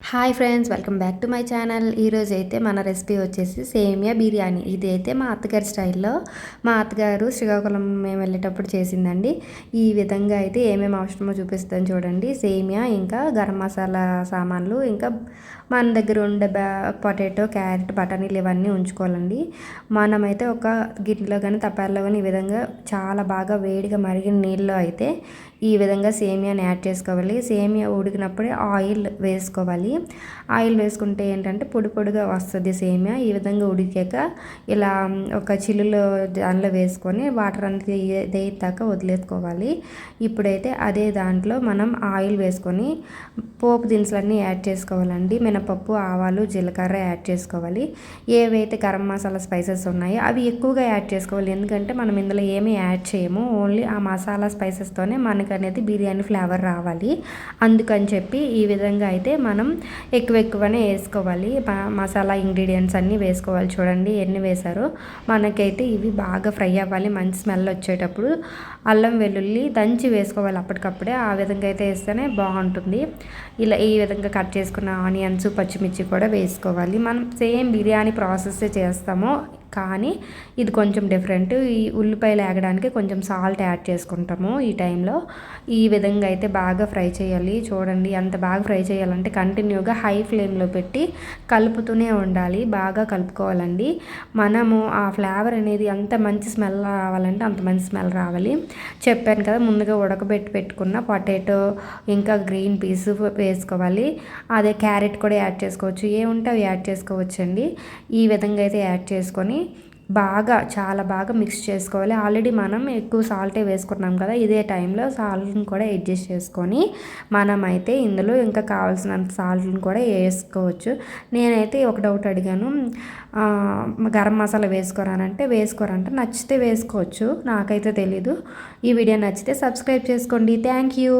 Hi friends welcome back to my channel ఈరోజు అయితే మన రెసిపీ వచ్చేసి సేమియా బిర్యానీ. ఇది అయితే మా అత్తగారి స్టైల్లో మా అత్తగారు శ్రీకాకుళం మేము వెళ్ళేటప్పుడు చేసిందండి. ఈ విధంగా అయితే ఏమేమి అవసరమో చూపిస్తాను చూడండి. సేమియా ఇంకా గరం మసాలా సామాన్లు ఇంకా మన దగ్గర ఉండే బ్యా పొటాటో క్యారెట్ బఠానీలు ఇవన్నీ ఉంచుకోవాలండి. మనమైతే ఒక గిన్నెలో కానీ తపాల్లో కానీ ఈ విధంగా చాలా బాగా వేడిగా మరిగిన నీళ్ళలో అయితే ఈ విధంగా సేమియాని యాడ్ చేసుకోవాలి. సేమియా ఉడికినప్పుడే ఆయిల్ వేసుకోవాలి. ఆయిల్ వేసుకుంటే ఏంటంటే పొడి పొడిగా వస్తుంది సేమియా. ఈ విధంగా ఉడికాక ఇలా ఒక చిల్లులో దానిలో వేసుకొని వాటర్ అనేది దేయితాక వదిలేసుకోవాలి. ఇప్పుడైతే అదే దాంట్లో మనం ఆయిల్ వేసుకొని పోపు దినుసులన్నీ యాడ్ చేసుకోవాలండి. మినపప్పు ఆవాలు జీలకర్ర యాడ్ చేసుకోవాలి. ఏవైతే గరం మసాలా స్పైసెస్ ఉన్నాయో అవి ఎక్కువగా యాడ్ చేసుకోవాలి. ఎందుకంటే మనం ఇందులో ఏమీ యాడ్ చేయము. ఓన్లీ ఆ మసాలా స్పైసెస్తోనే మనకి మనకు అనేది బిర్యానీ ఫ్లేవర్ రావాలి. అందుకని చెప్పి ఈ విధంగా అయితే మనం ఎక్కువ ఎక్కువనే వేసుకోవాలి. మసాలా ఇంగ్రీడియంట్స్ అన్నీ వేసుకోవాలి చూడండి ఎన్ని వేశారో. మనకైతే ఇవి బాగా ఫ్రై అవ్వాలి. మంచి స్మెల్ వచ్చేటప్పుడు అల్లం వెల్లుల్లి దంచి వేసుకోవాలి అప్పటికప్పుడే. ఆ విధంగా అయితే వేస్తేనే బాగుంటుంది. ఇలా ఈ విధంగా కట్ చేసుకున్న ఆనియన్స్ పచ్చిమిర్చి కూడా వేసుకోవాలి. మనం సేమ్ బిర్యానీ ప్రాసెస్ చేస్తాము. కానీ ఇది కొంచెం డిఫరెంట్ ఈ ఉల్లిపాయలు ఏగడానికి కొంచెం సాల్ట్ యాడ్ చేసుకుంటాము ఈ టైంలో ఈ విధంగా అయితే బాగా ఫ్రై చేయాలి. చూడండి అంత బాగా ఫ్రై చేయాలంటే కంటిన్యూగా హై ఫ్లేమ్లో పెట్టి కలుపుతూనే ఉండాలి. బాగా కలుపుకోవాలండి. మనము ఆ ఫ్లేవర్ అనేది ఎంత మంచి స్మెల్ రావాలంటే అంత మంచి స్మెల్ రావాలి. చెప్పాను కదా ముందుగా ఉడకబెట్టి పెట్టుకున్న పొటాటో ఇంకా గ్రీన్ పీస్ వేసుకోవాలి. అదే క్యారెట్ కూడా యాడ్ చేసుకోవచ్చు. ఏ ఉంటే అవి యాడ్ చేసుకోవచ్చండి. ఈ విధంగా అయితే యాడ్ చేసుకొని బాగా చాలా బాగా మిక్స్ చేసుకోవాలి. ఆల్రెడీ మనం ఎక్కువ సాల్టే వేసుకున్నాం కదా ఇదే టైంలో సాల్ట్ని కూడా అడ్జస్ట్ చేసుకొని మనమైతే ఇందులో ఇంకా కావాల్సినంత సాల్ట్ని కూడా వేసుకోవచ్చు. నేనైతే ఒక డౌట్ అడిగాను. గరం మసాలా వేసుకోరానంటే వేసుకోరంటే. నచ్చితే వేసుకోవచ్చు. నాకైతే తెలీదు. ఈ వీడియో నచ్చితే సబ్స్క్రైబ్ చేసుకోండి. Thank you